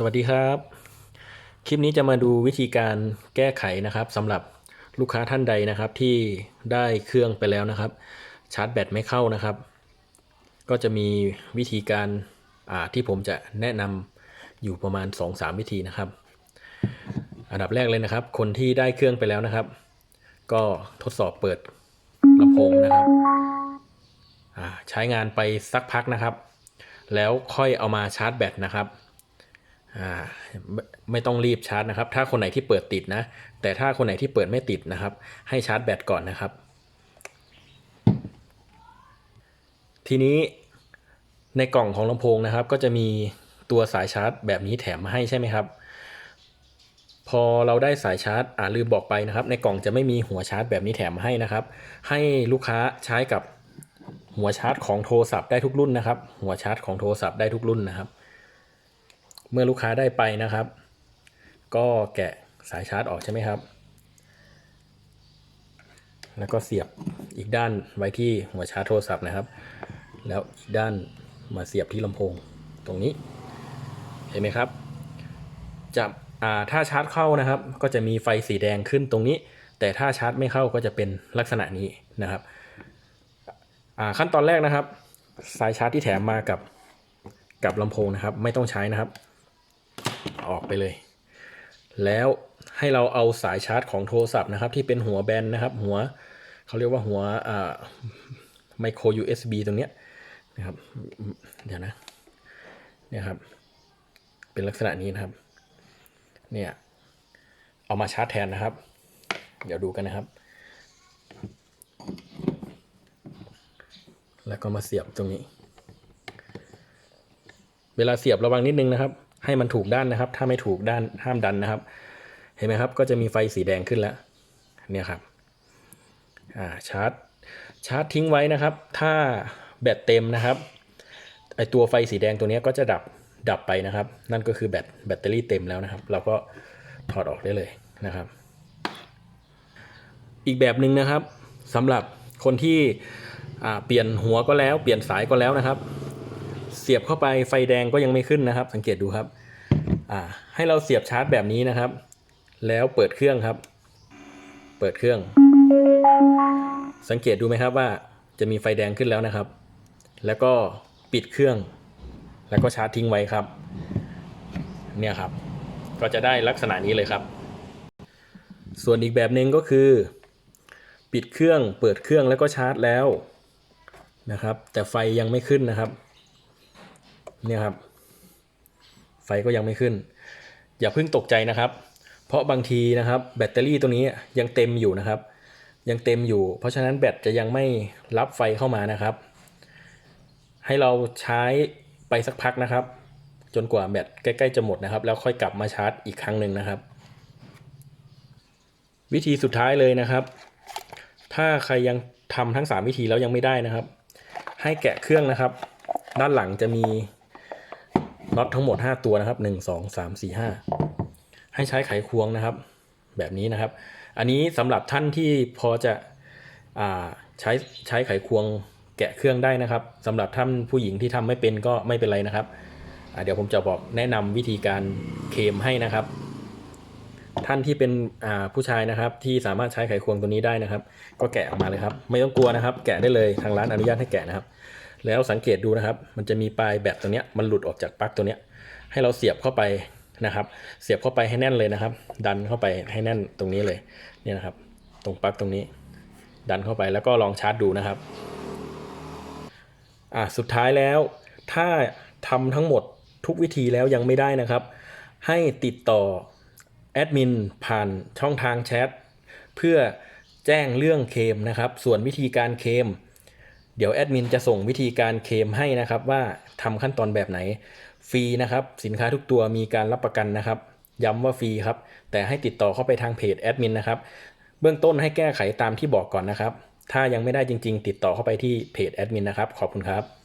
สวัสดีครับ คลิปนี้จะมาดูวิธีการแก้ไขนะครับสำหรับลูกค้าท่านใดนะครับที่ได้เครื่องไปแล้วนะครับ ชาร์จแบตไม่เข้านะครับ ก็จะมีวิธีการที่ผมจะแนะนำอยู่ประมาณ 2-3 วิธีนะครับ อันดับแรกเลยนะครับ คนที่ได้เครื่องไปแล้วนะครับ ก็ทดสอบเปิดลำโพงนะครับใช้งานไปสักพักนะครับ แล้วค่อยเอามาชาร์จแบตนะครับ อ่าไม่ไม่ต้องรีบชาร์จนะครับ ถ้าคนไหนที่เปิดติดนะ แต่ถ้าคนไหนที่เปิดไม่ติดนะครับ ให้ชาร์จแบตก่อนนะครับ ทีนี้ในกล่องของลำโพงนะครับ ก็จะมีตัวสายชาร์จแบบนี้แถมมาให้ใช่ไหมครับ พอเราได้สายชาร์จอ่าลืมบอกไปนะครับ ในกล่องจะไม่มีหัวชาร์จแบบนี้แถมมาให้นะครับ ให้ลูกค้าใช้กับหัวชาร์จของโทรศัพท์ได้ทุกรุ่นนะครับ หัวชาร์จของโทรศัพท์ได้ทุกรุ่นนะครับ เมื่อลูกค้าได้ไปนะครับ ก็แกะสายชาร์จออกใช่ไหมครับ แล้วก็เสียบอีกด้านไว้ที่หัวชาร์จโทรศัพท์นะครับ แล้วอีกด้านมาเสียบที่ลำโพงตรงนี้ เห็นไหมครับ จะถ้าชาร์จเข้านะครับ ก็จะมีไฟสีแดงขึ้นตรงนี้ แต่ถ้าชาร์จไม่เข้าก็จะเป็นลักษณะนี้นะครับขั้นตอนแรกนะครับ สายชาร์จที่แถมมากับกับลำโพงนะครับ ไม่ต้องใช้นะครับ ออกไปเลย แล้วให้เราเอาสายชาร์จของโทรศัพท์นะครับ ที่เป็นหัวแบนนะครับ หัวเขาเรียกว่าหัวไมโคร USB ตรงเนี้ยนะครับเดี๋ยวนะเนี่ยครับ เป็นลักษณะนี้นะครับ เนี่ยเอามาชาร์จแทนนะครับ เดี๋ยวดูกันนะครับ แล้วก็มาเสียบตรงนี้ เวลาเสียบระวังนิดนึงนะครับ ให้มันถูกด้านนะครับ ถ้าไม่ถูกด้านห้ามดันนะครับ เห็นไหมครับ ก็จะมีไฟสีแดงขึ้นแล้ว เนี่ยครับ อ่า ชาร์จ ชาร์จทิ้งไว้นะครับ ถ้าแบตเต็มนะครับ ไอตัวไฟสีแดงตัวนี้ก็จะดับ ดับไปนะครับ นั่นก็คือแบต แบตเตอรี่เต็มแล้วนะครับ เราก็ถอดออกได้เลยนะครับ อีกแบบหนึ่งนะครับสำหรับคนที่เปลี่ยนหัวก็แล้ว เปลี่ยนสายก็แล้วนะครับ เสียบเข้าไปไฟแดงก็ยังไม่ขึ้นนะครับ สังเกตดูครับอ่าให้เราเสียบชาร์จแบบนี้นะครับ แล้วเปิดเครื่องครับ เปิดเครื่อง สังเกตดูไหมครับว่าจะมีไฟแดงขึ้นแล้วนะครับ แล้วก็ปิดเครื่อง แล้วก็ชาร์จทิ้งไว้ครับ เนี่ยครับ ก็จะได้ลักษณะนี้เลยครับ ส่วนอีกแบบหนึ่งก็คือ ปิดเครื่อง เปิดเครื่องแล้วก็ชาร์จแล้วนะครับ แต่ไฟยังไม่ขึ้นนะครับ เนี่ยครับ ไฟก็ยังไม่ขึ้น อย่าเพิ่งตกใจนะครับ เพราะบางทีนะครับแบตเตอรี่ตัวนี้ยังเต็มอยู่นะครับ ยังเต็มอยู่ เพราะฉะนั้นแบตจะยังไม่รับไฟเข้ามานะครับ ให้เราใช้ไปสักพักนะครับ จนกว่าแบตใกล้ๆจะหมดนะครับ แล้วค่อยกลับมาชาร์จอีกครั้งหนึ่งนะครับ วิธีสุดท้ายเลยนะครับ ถ้าใครยังทำทั้ง 3 วิธีแล้วยังไม่ได้นะครับ ให้แกะเครื่องนะครับ ด้านหลังจะมี น็อตทั้งหมด 5 ตัวนะครับ 1 2 3 4 5 ให้ใช้ไขควงนะครับ แบบนี้นะครับ อันนี้สำหรับท่านที่พอจะอใช้ใช้ไขควงแกะเครื่องได้นะครับสำหรับท่านผู้หญิงที่ทำไม่เป็นก็ไม่เป็นไรนะครับเดี๋ยวผมจะบอกแนะนำวิธีการเคมให้นะครับ ท่านที่เป็นผู้ชายนะครับ ที่สามารถใช้ไขควงตัวนี้ได้นะครับ ก็แกะออกมาเลยครับ ไม่ต้องกลัวนะครับ แกะได้เลยทางร้านอนุญาตให้แกะนะครับ แล้วสังเกตดูนะครับ มันจะมีปลายแบตตัวเนี้ยมันหลุดออกจากปลั๊กตัวเนี้ยให้เราเสียบเข้าไปนะครับ เสียบเข้าไปให้แน่นเลยนะครับ ดันเข้าไปให้แน่นตรงนี้เลยเนี่ยนะครับ ตรงปลั๊กตรงนี้ ดันเข้าไปแล้วก็ลองชาร์จดูนะครับอ่าสุดท้ายแล้ว ถ้าทำทั้งหมดทุกวิธีแล้วยังไม่ได้นะครับ ให้ติดต่อแอดมินผ่านช่องทางแชทเพื่อแจ้งเรื่องเคมนะครับ ส่วนวิธีการเคม เดี๋ยวแอดมินจะส่งวิธีการเคลมให้นะครับว่าทำขั้นตอนแบบไหนฟรีนะครับ สินค้าทุกตัวมีการรับประกันนะครับ ย้ำว่าฟรีครับ แต่ให้ติดต่อเข้าไปทางเพจแอดมินนะครับ เบื้องต้นให้แก้ไขตามที่บอกก่อนนะครับ ถ้ายังไม่ได้จริง ๆ ติดต่อเข้าไปที่เพจแอดมินนะครับ ขอบคุณครับ